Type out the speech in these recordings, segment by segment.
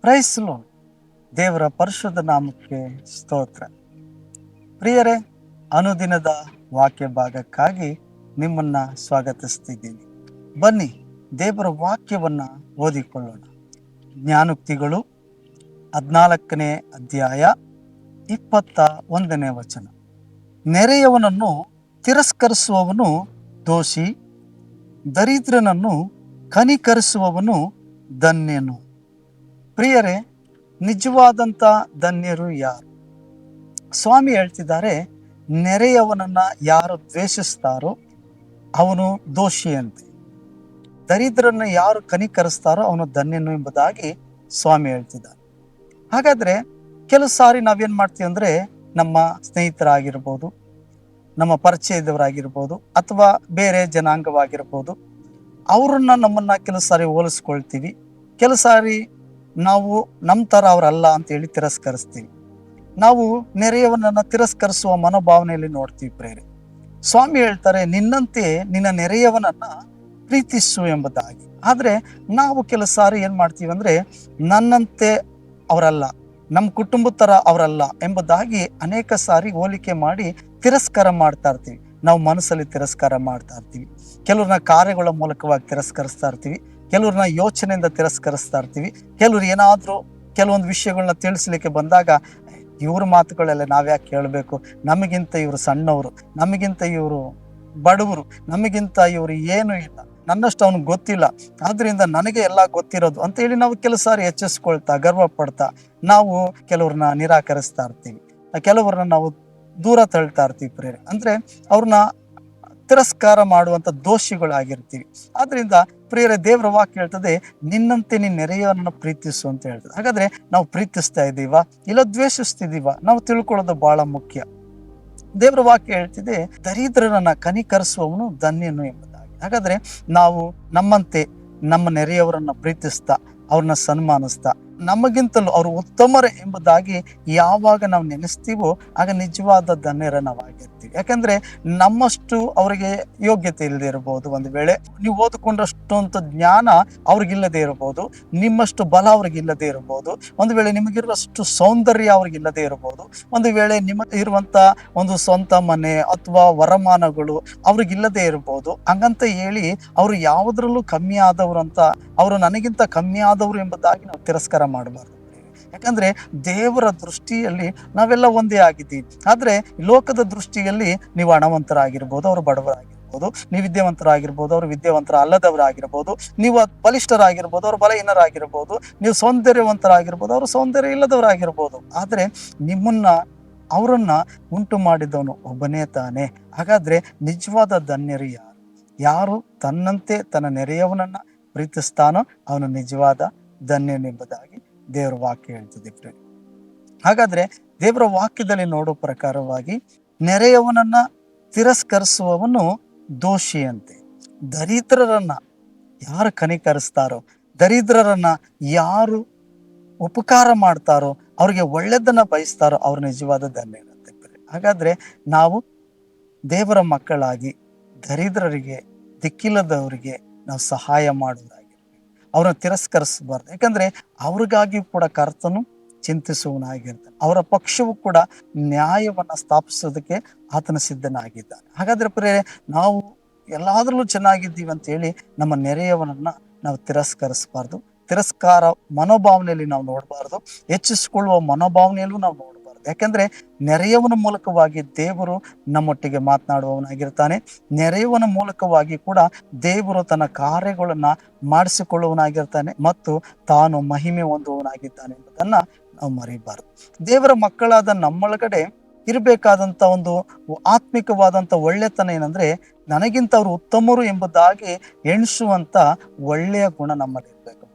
ಪ್ರೈಸ್ಲು ದೇವರ ಪರಿಶುದ್ಧ ನಾಮಕ್ಕೆ ಸ್ತೋತ್ರ. ಪ್ರಿಯರೇ, ಅನುದಿನದ ವಾಕ್ಯ ಭಾಗಕ್ಕಾಗಿ ನಿಮ್ಮನ್ನ ಸ್ವಾಗತಿಸ್ತಿದ್ದೀನಿ. ಬನ್ನಿ, ದೇವರ ವಾಕ್ಯವನ್ನ ಓದಿಕೊಳ್ಳೋಣ. ಜ್ಞಾನೋಕ್ತಿಗಳು, ಹದಿನಾಲ್ಕನೇ ಅಧ್ಯಾಯ, ಇಪ್ಪತ್ತ ಒಂದನೇ ವಚನ. ನೆರೆಯವನನ್ನು ತಿರಸ್ಕರಿಸುವವನು ದೋಷಿ, ದರಿದ್ರನನ್ನು ಕನಿಕರಿಸುವವನು ಧನ್ಯನು. ಪ್ರಿಯರೇ, ನಿಜವಾದಂಥ ಧನ್ಯರು ಯಾರು? ಸ್ವಾಮಿ ಹೇಳ್ತಿದ್ದಾರೆ, ನೆರೆಯವನನ್ನ ಯಾರು ದ್ವೇಷಿಸ್ತಾರೋ ಅವನು ದೋಷಿಯಂತೆ. ದರಿದ್ರನ್ನ ಯಾರು ಕನಿಕರಿಸ್ತಾರೋ ಅವನು ಧನ್ಯನು ಎಂಬುದಾಗಿ ಸ್ವಾಮಿ ಹೇಳ್ತಿದ್ದಾರೆ. ಹಾಗಾದ್ರೆ ಕೆಲವು ಸಾರಿ ನಾವೇನ್ ಮಾಡ್ತೀವಿ ಅಂದ್ರೆ, ನಮ್ಮ ಸ್ನೇಹಿತರಾಗಿರ್ಬೋದು, ನಮ್ಮ ಪರಿಚಯದವರಾಗಿರ್ಬೋದು, ಅಥವಾ ಬೇರೆ ಜನಾಂಗವಾಗಿರ್ಬೋದು, ಅವರನ್ನ ನಮ್ಮನ್ನ ಕೆಲವು ಸಾರಿ ಹೋಲಿಸ್ಕೊಳ್ತೀವಿ. ಕೆಲವು ಸಾರಿ ನಾವು ನಮ್ಮ ಥರ ಅವರಲ್ಲ ಅಂತೇಳಿ ತಿರಸ್ಕರಿಸ್ತೀವಿ. ನಾವು ನೆರೆಯವನನ್ನು ತಿರಸ್ಕರಿಸುವ ಮನೋಭಾವನೆಯಲ್ಲಿ ನೋಡ್ತೀವಿ ಪ್ರೇರೆ. ಸ್ವಾಮಿ ಹೇಳ್ತಾರೆ, ನಿನ್ನಂತೆ ನಿನ್ನ ನೆರೆಯವನನ್ನ ಪ್ರೀತಿಸು ಎಂಬುದಾಗಿ. ಆದರೆ ನಾವು ಕೆಲವು ಸಾರಿ ಏನು ಮಾಡ್ತೀವಿ ಅಂದರೆ, ನನ್ನಂತೆ ಅವರಲ್ಲ ನಮ್ಮ ಕುಟುಂಬದ ಥರ ಅವರಲ್ಲ ಎಂಬುದಾಗಿ ಅನೇಕ ಸಾರಿ ಹೋಲಿಕೆ ಮಾಡಿ ತಿರಸ್ಕಾರ ಮಾಡ್ತಾ ಇರ್ತೀವಿ. ನಾವು ಮನಸ್ಸಲ್ಲಿ ತಿರಸ್ಕಾರ ಮಾಡ್ತಾ ಇರ್ತೀವಿ. ಕೆಲವ್ರನ್ನ ಕಾರ್ಯಗಳ ಮೂಲಕವಾಗಿ ತಿರಸ್ಕರಿಸ್ತಾ ಇರ್ತೀವಿ. ಕೆಲವ್ರನ್ನ ಯೋಚನೆಯಿಂದ ತಿರಸ್ಕರಿಸ್ತಾ ಇರ್ತೀವಿ. ಕೆಲವ್ರು ಏನಾದರೂ ಕೆಲವೊಂದು ವಿಷಯಗಳನ್ನ ತಿಳಿಸ್ಲಿಕ್ಕೆ ಬಂದಾಗ, ಇವ್ರ ಮಾತುಗಳೆಲ್ಲ ನಾವ್ಯಾಕೆ ಕೇಳಬೇಕು? ನಮಗಿಂತ ಇವರು ಸಣ್ಣವರು, ನಮಗಿಂತ ಇವರು ಬಡವರು, ನಮಗಿಂತ ಇವರು ಏನು ಇಲ್ಲ. ನನ್ನಷ್ಟು ಅವ್ನಿಗೆ ಗೊತ್ತಿಲ್ಲ. ಆದ್ರಿಂದ ನನಗೆ ಎಲ್ಲ ಗೊತ್ತಿರೋದು ಅಂತ ಹೇಳಿ ನಾವು ಕೆಲವು ಸಾರಿ ಹೆಚ್ಚಿಸ್ಕೊಳ್ತಾ ಗರ್ವ ಪಡ್ತಾ, ನಾವು ಕೆಲವ್ರನ್ನ ನಿರಾಕರಿಸ್ತಾ ಇರ್ತೀವಿ. ಕೆಲವ್ರನ್ನ ನಾವು ದೂರ ತಳ್ತಾ ಇರ್ತೀವಿ ಪ್ರೇರೆ. ಅಂದ್ರೆ ಅವ್ರನ್ನ ತಿರಸ್ಕಾರ ಮಾಡುವಂಥ ದೋಷಿಗಳಾಗಿರ್ತೀವಿ. ಆದ್ರಿಂದ ಪ್ರಿಯರ, ದೇವರ ವಾಕ್ಯ ಹೇಳ್ತದೆ, ನಿನ್ನಂತೆ ನಿನ್ನ ನೆರೆಯವರನ್ನು ಪ್ರೀತಿಸು ಅಂತ ಹೇಳ್ತದೆ. ಹಾಗಾದ್ರೆ ನಾವು ಪ್ರೀತಿಸ್ತಾ ಇದ್ದೀವ? ಇಲ್ಲ ದ್ವೇಷಿಸ್ತಿದ್ದೀವ? ನಾವು ತಿಳ್ಕೊಳ್ಳೋದು ಬಹಳ ಮುಖ್ಯ. ದೇವರ ವಾಕ್ಯ ಹೇಳ್ತಿದೆ, ದರಿದ್ರರನ್ನ ಕನಿಕರಿಸುವವನು ಧನ್ಯನು ಎಂಬುದಾಗಿ. ಹಾಗಾದ್ರೆ ನಾವು ನಮ್ಮಂತೆ ನಮ್ಮ ನೆರೆಯವರನ್ನ ಪ್ರೀತಿಸ್ತಾ, ಅವ್ರನ್ನ ಸನ್ಮಾನಿಸ್ತಾ ನಮಗಿಂತಲೂ ಅವರು ಉತ್ತಮರೇ ಎಂಬುದಾಗಿ ಯಾವಾಗ ನಾವು ನೆನೆಸ್ತೀವೋ ಆಗ ನಿಜವಾದ ಧನ್ಯರ ನಾವು ಯಾಕಂದ್ರೆ ನಮ್ಮಷ್ಟು ಅವರಿಗೆ ಯೋಗ್ಯತೆ ಇಲ್ಲದೆ ಇರಬಹುದು ಒಂದು ವೇಳೆ. ನೀವು ಓದಿಕೊಂಡಷ್ಟು ಅಂತ ಜ್ಞಾನ ಅವ್ರಿಗಿಲ್ಲದೆ ಇರಬಹುದು ನಿಮ್ಮಷ್ಟು ಬಲ ಅವ್ರಿಗಿಲ್ಲದೆ ಇರಬಹುದು ಒಂದು ವೇಳೆ ನಿಮಗಿರುವಷ್ಟು ಸೌಂದರ್ಯ ಅವ್ರಿಗಿಲ್ಲದೆ ಇರಬಹುದು ಒಂದು ವೇಳೆ ನಿಮ್ಮ ಇರುವಂತ ಒಂದು ಸ್ವಂತ ಮನೆ ಅಥವಾ ವರಮಾನಗಳು ಅವ್ರಿಗಿಲ್ಲದೆ ಇರಬಹುದು ಹಂಗಂತ ಹೇಳಿ ಅವರು ಯಾವುದ್ರಲ್ಲೂ ಕಮ್ಮಿ ಆದವರು ಅಂತ, ಅವರು ನನಗಿಂತ ಕಮ್ಮಿ ಆದವರು ಎಂಬುದಾಗಿ ನಾವು ತಿರಸ್ಕಾರ ಮಾಡಬಾರ್ದು. ಯಾಕಂದ್ರೆ ದೇವರ ದೃಷ್ಟಿಯಲ್ಲಿ ನಾವೆಲ್ಲ ಒಂದೇ ಆಗಿದ್ದೀವಿ. ಆದ್ರೆ ಲೋಕದ ದೃಷ್ಟಿಯಲ್ಲಿ ನೀವು ಹಣವಂತರಾಗಿರ್ಬೋದು, ಅವರು ಬಡವರಾಗಿರ್ಬೋದು, ನೀವು ವಿದ್ಯಾವಂತರಾಗಿರ್ಬೋದು, ಅವರು ವಿದ್ಯಾವಂತರ ಅಲ್ಲದವರಾಗಿರ್ಬೋದು ನೀವು ಬಲಿಷ್ಠರಾಗಿರ್ಬೋದು, ಅವರು ಬಲಹೀನರಾಗಿರ್ಬೋದು, ನೀವು ಸೌಂದರ್ಯವಂತರಾಗಿರ್ಬೋದು, ಅವರು ಸೌಂದರ್ಯ ಇಲ್ಲದವರಾಗಿರ್ಬೋದು. ಆದ್ರೆ ನಿಮ್ಮನ್ನ, ಅವರನ್ನ ಉಂಟು ಮಾಡಿದವನು ಒಬ್ಬನೇ ತಾನೆ. ಹಾಗಾದ್ರೆ ನಿಜವಾದ ಧನ್ಯರು ಯಾರು? ಯಾರು ತನ್ನಂತೆ ತನ್ನ ನೆರೆಯವನನ್ನ ಪ್ರೀತಿಸ್ತಾನೋ ಅವನು ನಿಜವಾದ ಧನ್ಯನೆಂಬುದಾಗಿ ದೇವರ ವಾಕ್ಯ ಹೇಳ್ತದೆ ಹಾಗಾದ್ರೆ ದೇವರ ವಾಕ್ಯದಲ್ಲಿ ನೋಡೋ ಪ್ರಕಾರವಾಗಿ ನೆರೆಯವನನ್ನ ತಿರಸ್ಕರಿಸುವವನು ದೋಷಿಯಂತೆ. ದರಿದ್ರರನ್ನ ಯಾರು ಕನಿಕರಿಸ್ತಾರೋ, ದರಿದ್ರರನ್ನ ಯಾರು ಉಪಕಾರ ಮಾಡ್ತಾರೋ, ಅವ್ರಿಗೆ ಒಳ್ಳೆದನ್ನ ಬಯಸ್ತಾರೋ ಅವ್ರ ನಿಜವಾದ ಧನ್ಯ ಹಾಗಾದ್ರೆ ನಾವು ದೇವರ ಮಕ್ಕಳಾಗಿ ದರಿದ್ರರಿಗೆ, ದಿಕ್ಕಿಲ್ಲದವರಿಗೆ ನಾವು ಸಹಾಯ ಮಾಡೋದಾಗಿರ್ಬೇಕು ಅವ್ರನ್ನ ತಿರಸ್ಕರಿಸಬಾರ್ದು. ಯಾಕಂದರೆ ಅವ್ರಿಗಾಗಿ ಕೂಡ ಕರ್ತನು ಚಿಂತಿಸುವನಾಗಿರ್ತಾನೆ ಅವರ ಪಕ್ಷವು ಕೂಡ ನ್ಯಾಯವನ್ನ ಸ್ಥಾಪಿಸೋದಕ್ಕೆ ಆತನ ಸಿದ್ಧನಾಗಿದ್ದಾನೆ. ಹಾಗಾದ್ರೆ ಪ್ರೇ ನಾವು ಎಲ್ಲಾದ್ರಲ್ಲೂ ಚೆನ್ನಾಗಿದ್ದೀವಿ ಅಂತ ಹೇಳಿ ನಮ್ಮ ನೆರೆಯವನನ್ನ ನಾವು ತಿರಸ್ಕರಿಸಬಾರ್ದು. ತಿರಸ್ಕಾರ ಮನೋಭಾವನೆಯಲ್ಲಿ ನಾವು ನೋಡಬಾರ್ದು. ಹೆಚ್ಚಿಸಿಕೊಳ್ಳುವ ಮನೋಭಾವನೆಯಲ್ಲೂ ನಾವು ನೋಡಬಾರ್ದು. ಯಾಕಂದ್ರೆ ನೆರೆಯವನ ಮೂಲಕವಾಗಿ ದೇವರು ನಮ್ಮೊಟ್ಟಿಗೆ ಮಾತನಾಡುವವನಾಗಿರ್ತಾನೆ. ನೆರೆಯವನ ಮೂಲಕವಾಗಿ ಕೂಡ ದೇವರು ತನ್ನ ಕಾರ್ಯಗಳನ್ನ ಮಾಡಿಸಿಕೊಳ್ಳುವನಾಗಿರ್ತಾನೆ ಮತ್ತು ತಾನು ಮಹಿಮೆ ಹೊಂದುವವನಾಗಿದ್ದಾನೆ ಎಂಬುದನ್ನ ನಾವು ಮರಿಬಾರ್ದು. ದೇವರ ಮಕ್ಕಳಾದ ನಮ್ಮೊಳಗಡೆ ಇರಬೇಕಾದಂತ ಒಂದು ಆತ್ಮಿಕವಾದಂತ ಒಳ್ಳೆತನ ಏನಂದ್ರೆ ನನಗಿಂತ ಅವರು ಉತ್ತಮರು ಎಂಬುದಾಗಿ ಎಣಿಸುವಂತ ಒಳ್ಳೆಯ ಗುಣ ನಮ್ಮಲ್ಲಿ ಇರಬೇಕು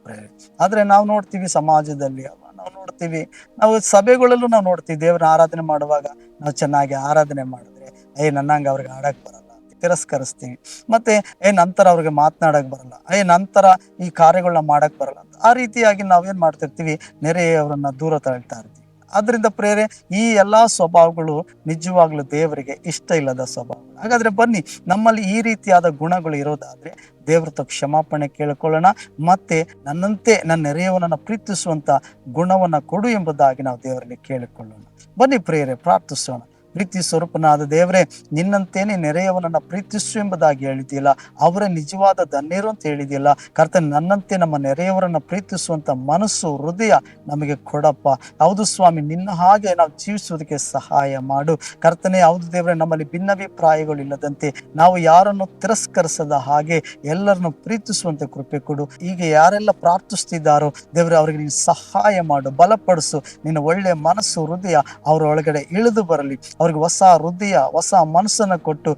ಆದ್ರೆ ನಾವು ನೋಡ್ತೀವಿ ಸಮಾಜದಲ್ಲಿ ನಾವು ನೋಡ್ತೀವಿ. ನಾವು ಸಭೆಗಳಲ್ಲೂ ನಾವು ನೋಡ್ತೀವಿ. ದೇವರ ಆರಾಧನೆ ಮಾಡುವಾಗ ನಾವು ಚೆನ್ನಾಗಿ ಆರಾಧನೆ ಮಾಡಿದ್ರೆ, ಏ ನನ್ನಂಗೆ ಅವ್ರಿಗೆ ಆಡಕ್ ಬರಲ್ಲ ತಿರಸ್ಕರಿಸ್ತೀವಿ. ಮತ್ತೆ, ಏ ನಂತರ ಅವ್ರಿಗೆ ಮಾತನಾಡಕ್ ಬರಲ್ಲ. ಏ ನಂತರ ಈ ಕಾರ್ಯಗಳನ್ನ ಮಾಡಕ್ ಬರಲ್ಲ ಆ ರೀತಿಯಾಗಿ ನಾವೇನ್ ಮಾಡ್ತಿರ್ತೀವಿ, ನೆರೆಯವರನ್ನ ದೂರ ತಳ್ತಾ ಇರ್ತೀವಿ. ಆದ್ರಿಂದ ಪ್ರೇರೆ, ಈ ಎಲ್ಲಾ ಸ್ವಭಾವಗಳು ನಿಜವಾಗ್ಲೂ ದೇವರಿಗೆ ಇಷ್ಟ ಇಲ್ಲದ ಸ್ವಭಾವ. ಹಾಗಾದ್ರೆ ಬನ್ನಿ, ನಮ್ಮಲ್ಲಿ ಈ ರೀತಿಯಾದ ಗುಣಗಳು ಇರೋದಾದ್ರೆ ದೇವ್ರ ತ ಕ್ಷಮಾಪಣೆ ಕೇಳಿಕೊಳ್ಳೋಣ, ಮತ್ತೆ ನನ್ನಂತೆ ನನ್ನ ನೆರೆಯವನನ್ನು ಪ್ರೀತಿಸುವಂತ ಗುಣವನ್ನ ಕೊಡು ಎಂಬುದಾಗಿ ನಾವು ದೇವರಲ್ಲಿ ಕೇಳಿಕೊಳ್ಳೋಣ. ಬನ್ನಿ ಪ್ರೇರೆ, ಪ್ರಾರ್ಥಿಸೋಣ. ಪ್ರೀತಿ ಸ್ವರೂಪನಾದ ದೇವರೇ, ನಿನ್ನಂತೇನೆ ನೆರೆಯವನನ್ನ ಪ್ರೀತಿಸು ಎಂಬುದಾಗಿ ಹೇಳಿದ್ದಿಲ್ಲ ಅವರೇ ನಿಜವಾದ ಧನ್ಯರು ಅಂತ ಹೇಳಿದಿಲ್ಲ ಕರ್ತ ನನ್ನಂತೆ ನಮ್ಮ ನೆರೆಯವರನ್ನ ಪ್ರೀತಿಸುವಂತ ಮನಸ್ಸು, ಹೃದಯ ನಮಗೆ ಕೊಡಪ್ಪ. ಹೌದು ಸ್ವಾಮಿ, ನಿನ್ನ ಹಾಗೆ ನಾವು ಜೀವಿಸುವುದಕ್ಕೆ ಸಹಾಯ ಮಾಡು. ಕರ್ತನೆ, ಹೌದು ದೇವರೇ, ನಮ್ಮಲ್ಲಿ ಭಿನ್ನಾಭಿಪ್ರಾಯಗಳು ಇಲ್ಲದಂತೆ ನಾವು ಯಾರನ್ನು ತಿರಸ್ಕರಿಸದ ಹಾಗೆ ಎಲ್ಲರನ್ನು ಪ್ರೀತಿಸುವಂತೆ ಕೃಪೆ ಕೊಡು. ಈಗ ಯಾರೆಲ್ಲ ಪ್ರಾರ್ಥಿಸ್ತಿದ್ದಾರೋ, ದೇವರೇ, ಅವರಿಗೆ ನೀನು ಸಹಾಯ ಮಾಡು, ಬಲಪಡಿಸು. ನಿನ್ನ ಒಳ್ಳೆಯ ಮನಸ್ಸು, ಹೃದಯ ಅವರ ಒಳಗಡೆ ಇಳಿದು ಬರಲಿ. ಅವ್ರಿಗೆ ಹೊಸ ಹೃದಯ, ಹೊಸ ಮನಸ್ಸನ್ನು ಕೊಟ್ಟು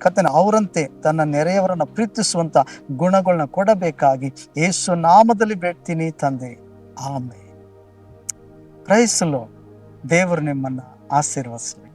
ಕತ್ತನ ಅವರಂತೆ ತನ್ನ ನೆರೆಯವರನ್ನ ಪ್ರೀತಿಸುವಂತ ಗುಣಗಳನ್ನ ಕೊಡಬೇಕಾಗಿ ಯೇಸು ನಾಮದಲ್ಲಿ ಬೇಡ್ತೀನಿ ತಂದೆ. ಆಮೆ ಕ್ರೈಸಲು ದೇವರು ನಿಮ್ಮನ್ನ ಆಶೀರ್ವದಿಸಲಿ.